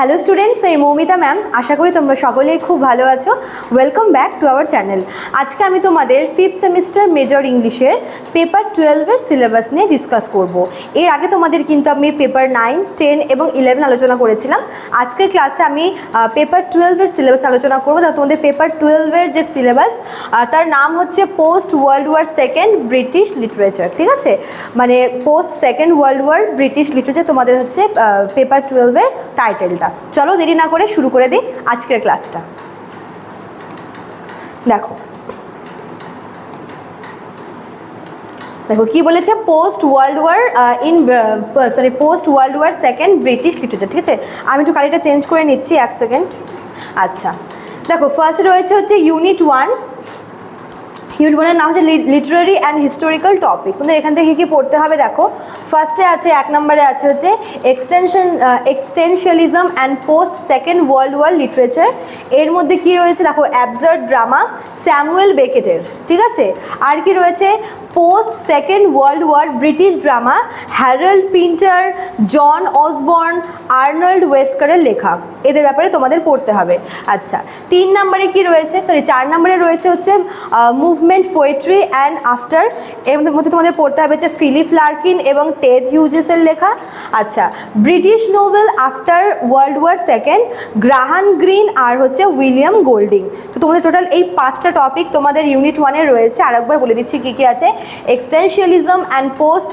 Hello students এই Moumita ma'am আশা করি তোমরা সকলেই খুব ভালো আছো। Welcome back to our channel আজকে আমি তোমাদের ফিফথ সেমিস্টার মেজর ইংলিশের পেপার টুয়েলভের সিলেবাস নিয়ে ডিসকাস করব। এর আগে তোমাদের কিন্তু আমি পেপার নাইন টেন এবং ইলেভেন আলোচনা করেছিলাম। আজকের ক্লাসে আমি পেপার টুয়েলভের সিলেবাস আলোচনা করব। তাহলে তোমাদের পেপার টুয়েলভের যে সিলেবাস তার নাম হচ্ছে post world war second British literature ঠিক আছে? মানে post second world war British literature তোমাদের হচ্ছে পেপার টুয়েলভের টাইটেলটা চলো দেরি না করে শুরু করে দিই আজকের ক্লাসটা। দেখো। দেখো, কি বলেছে? Post world war in sorry post world war second British literature ঠিক আছে? আমি একটু কালিটা চেঞ্জ করে নিচ্ছি, এক সেকেন্ড আচ্ছা। দেখো ফার্স্ট রয়েছে হচ্ছে ইউনিট ওয়ান ইউনিট ওয়ানের নাম হচ্ছে লিটারারি অ্যান্ড হিস্টোরিক্যাল টপিক তোমাদের এখান থেকে কী কী পড়তে হবে দেখো। ফার্স্টে আছে, এক নম্বরে আছে হচ্ছে extension existentialism and post second world war literature এর মধ্যে কি রয়েছে দেখো অ্যাবজার্ড ড্রামা স্যামুয়েল বেকেটের ঠিক আছে? আর কি রয়েছে? Post second world war British drama Harold Pinter John Osborne Arnold ওয়েস্কারের লেখা। এদের ব্যাপারে তোমাদের পড়তে হবে। আচ্ছা তিন নম্বরে কি রয়েছে? সরি চার নম্বরে রয়েছে হচ্ছে মুভমেন্ট পোয়েট্রি অ্যান্ড আফটার এর মধ্যে তোমাদের পড়তে হবে হচ্ছে ফিলিপ লার্কিন এবং টেড হিউজেসের লেখা। আচ্ছা British novel after world war second Graham Greene আর হচ্ছে উইলিয়াম গোল্ডিং তো তোমাদের টোটাল এই পাঁচটা টপিক তোমাদের ইউনিট ওয়ানে রয়েছে। আর একবার বলে দিচ্ছি কী কী আছে। Existentialism and post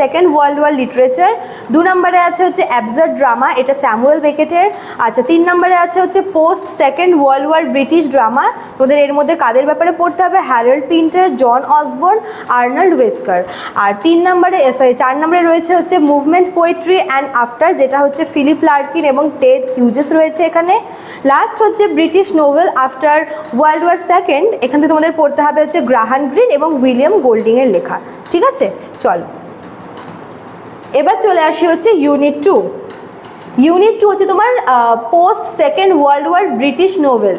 second world war literature দু নম্বরে আছে হচ্ছে অ্যাবজার্ড ড্রামা এটা স্যামুয়েল বেকেটের আচ্ছা তিন নম্বরে আছে হচ্ছে post second world war British drama তোমাদের এর মধ্যে কাদের ব্যাপারে পড়তে হবে? Harold Pinter John Osborne, Arnold Wesker. আর তিন নম্বরে সরি চার নম্বরে রয়েছে হচ্ছে মুভমেন্ট পোয়েট্রি অ্যান্ড আফটার, যেটা হচ্ছে ফিলিপ লার্কিন এবং টেড হিউজেস রয়েছে এখানে। লাস্ট হচ্ছে British novel after world war second. এখান থেকে তোমাদের পড়তে হবে হচ্ছে গ্রাহান গ্রিন এবং উইলিয়াম গোল্ডিংয়ের লেখা। ঠিক আছে? চলো। এবার চলে আসি হচ্ছে ইউনিট টু। ইউনিট টু হচ্ছে তোমার post second world war British novel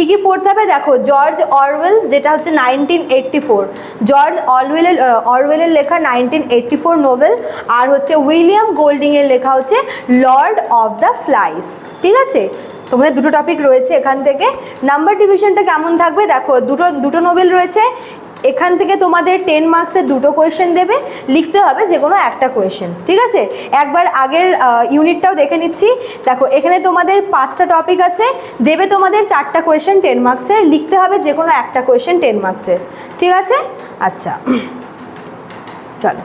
কী কি পড়তে হবে? দেখো জর্জ অরওয়েল যেটা হচ্ছে নাইনটিন এইটটি ফোর জর্জ অরওয়েলের অরওয়েলের লেখা নাইনটিন এইটটি ফোর নোভেল আর হচ্ছে উইলিয়াম গোল্ডিংয়ের লেখা হচ্ছে লর্ড অফ দ্য ফ্লাইস ঠিক আছে? তোমাদের দুটো টপিক রয়েছে এখান থেকে। নাম্বার ডিভিশনটা কেমন থাকবে? দেখো, দুটো দুটো নোবেল রয়েছে। এখান থেকে তোমাদের টেন মার্কসের দুটো কোয়েশ্চেন দেবে, লিখতে হবে যে কোনো একটা কোয়েশ্চেন ঠিক আছে? একবার আগের ইউনিটটাও দেখে নিচ্ছি। দেখো, এখানে তোমাদের পাঁচটা টপিক আছে, দেবে তোমাদের চারটা কোয়েশ্চেন টেন মার্কসের লিখতে হবে যে কোনো একটা কোয়েশ্চেন টেন মার্কসের ঠিক আছে? আচ্ছা চলো।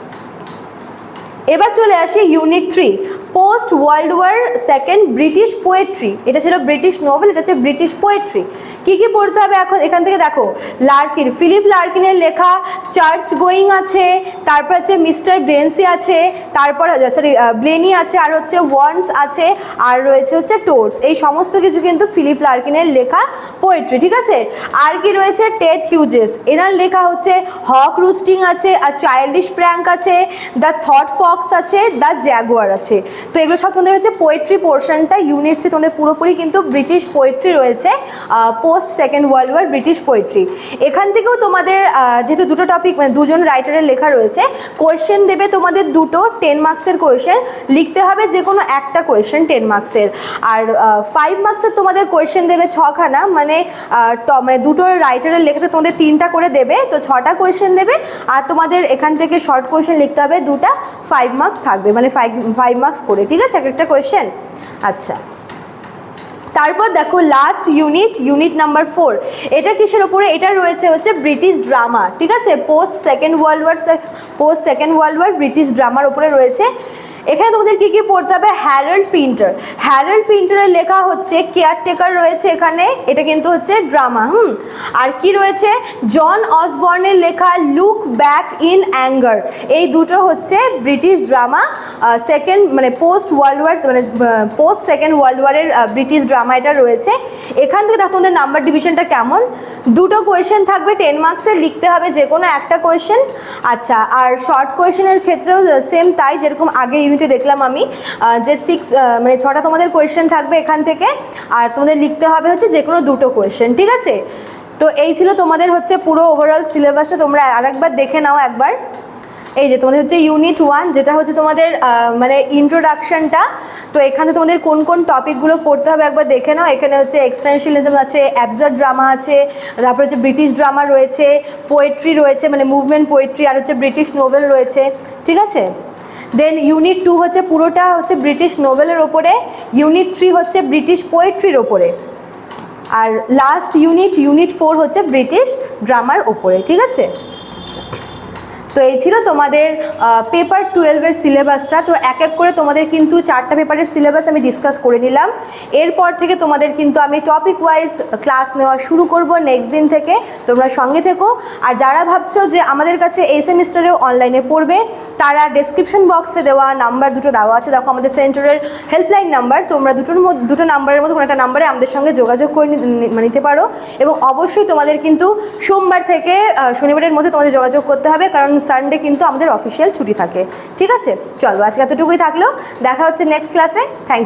এবার চলে আসি unit three post world war second British poetry. এটা ছিল ব্রিটিশ নোভেল এটা হচ্ছে ব্রিটিশ পোয়েট্রি। কী কী পড়তে হবে এখন? এখান থেকে দেখো, লার্কিন, ফিলিপ লার্কিনের লেখা, চার্চ গোয়িং আছে, তারপর হচ্ছে মিস্টার ব্লেন্সি আছে, তারপর সরি ব্লেনি আছে, আর হচ্ছে ওয়ান্স আছে, আর রয়েছে হচ্ছে টোর্স এই সমস্ত কিছু কিন্তু ফিলিপ লার্কিনের লেখা পোয়েট্রি, ঠিক আছে? আর কি রয়েছে? Ted Hughes. এনার লেখা হচ্ছে, হক রুস্টিং আছে, আর চাইল্ডিশ প্র্যাঙ্ক আছে, দ্য থট ফক্স আছে, দ্য জ্যাগুয়ার আছে। তো এগুলো সব তোমাদের হচ্ছে পোয়েট্রি পোর্শনটা ইউনিট থ্রি তোমাদের পুরোপুরি কিন্তু ব্রিটিশ পোয়েট্রি রয়েছে post second world war British poetry এখান থেকেও তোমাদের যেহেতু দুটো টপিক মানে দুজন রাইটারের লেখা রয়েছে কোয়েশ্চেন দেবে তোমাদের দুটো টেন মার্কসের কোয়েশ্চেন লিখতে হবে যে কোনো একটা কোয়েশ্চেন টেন মার্কসের আর ফাইভ মার্কসের তোমাদের কোয়েশ্চেন দেবে ছখানা মানে মানে দুটো রাইটারের লেখাতে তোমাদের তিনটা করে দেবে, তো ছটা কোয়েশ্চেন দেবে, আর তোমাদের এখান থেকে শর্ট কোয়েশ্চেন লিখতে হবে, দুটা ফাইভ মার্কস থাকবে মানে ফাইভ ফাইভ মার্কস করে, ঠিক আছে? এক একটা কোয়েশ্চেন আচ্ছা। তারপর দেখো last unit unit number four এটা কিসের ওপরে এটা রয়েছে হচ্ছে ব্রিটিশ ড্রামা ঠিক আছে? Post second world war post second world war British ড্রামার ওপরে রয়েছে। এখানে তোমাদের কী কী পড়তে হবে? হ্যারল্ড পিন্টার হ্যারল্ড পিন্টারের লেখা হচ্ছে কেয়ারটেকার রয়েছে এখানে। এটা কিন্তু হচ্ছে ড্রামা হুম? আর কি রয়েছে? জন অসবর্নের লেখা লুক ব্যাক ইন অ্যাঙ্গার এই দুটো হচ্ছে ব্রিটিশ ড্রামা সেকেন্ড মানে পোস্ট ওয়ার্ল্ড ওয়ার মানে post second world war British drama এটা রয়েছে। এখান থেকে দেখো তোমাদের নাম্বার ডিভিশনটা কেমন? দুটো কোয়েশ্চেন থাকবে টেন মার্কসের লিখতে হবে যে কোনো একটা কোয়েশ্চেন আচ্ছা আর শর্ট কোয়েশ্চেনের ক্ষেত্রেও সেম তাই, যেরকম আগের ইউনিটে দেখলাম আমি যে সিক্স মানে ছটা তোমাদের কোয়েশ্চেন থাকবে এখান থেকে, আর তোমাদের লিখতে হবে হচ্ছে যে কোনো দুটো কোয়েশ্চেন ঠিক আছে? তো এই ছিল তোমাদের হচ্ছে পুরো ওভারঅল সিলেবাসটা তোমরা আরেকবার দেখে নাও একবার। এই যে তোমাদের হচ্ছে ইউনিট ওয়ান যেটা হচ্ছে তোমাদের মানে ইন্ট্রোডাকশনটা তো এখানে তোমাদের কোন কোন টপিকগুলো পড়তে হবে একবার দেখে নাও। এখানে হচ্ছে এক্সটেনশনালিজম আছে অ্যাবজার্ড ড্রামা আছে, তারপর হচ্ছে ব্রিটিশ ড্রামা রয়েছে পোয়েট্রি রয়েছে মানে মুভমেন্ট পোয়েট্রি আর হচ্ছে ব্রিটিশ নোভেল রয়েছে, ঠিক আছে? দেন ইউনিট টু হচ্ছে পুরোটা হচ্ছে ব্রিটিশ নোভেলের ওপরে ইউনিট থ্রি হচ্ছে ব্রিটিশ পোয়েট্রির ওপরে আর লাস্ট ইউনিট ইউনিট ফোর হচ্ছে ব্রিটিশ ড্রামার ওপরে, ঠিক আছে। তো এই ছিল তোমাদের পেপার টুয়েলভের সিলেবাসটা তো এক এক করে তোমাদের কিন্তু চারটা পেপারের সিলেবাস আমি ডিসকাস করে নিলাম। এরপর থেকে তোমাদের কিন্তু আমি টপিক ওয়াইজ ক্লাস নেওয়া শুরু করব নেক্সট দিন থেকে। তোমরা সঙ্গে থেকো। আর যারা ভাবছ যে আমাদের কাছে এই সেমিস্টারেও অনলাইনে পড়বে, তারা ডেসক্রিপশন বক্সে দেওয়া নাম্বার দুটো দেওয়া আছে। দেখো আমাদের সেন্টারের হেল্পলাইন নাম্বার তোমরা দুটোর মধ্যে, দুটো নাম্বারের মধ্যে কোনো একটা নাম্বারে আমাদের সঙ্গে যোগাযোগ করে মানে নিতে পারো। এবং অবশ্যই তোমাদের কিন্তু সোমবার থেকে শনিবারের মধ্যে তোমাদের যোগাযোগ করতে হবে। কারণ সানডে কিন্তু আমাদের অফিসিয়াল ছুটি থাকে। ঠিক আছে? চলো, আজকে এতটুকুই থাকল। দেখা হচ্ছে নেক্সট ক্লাসে থ্যাংক ইউ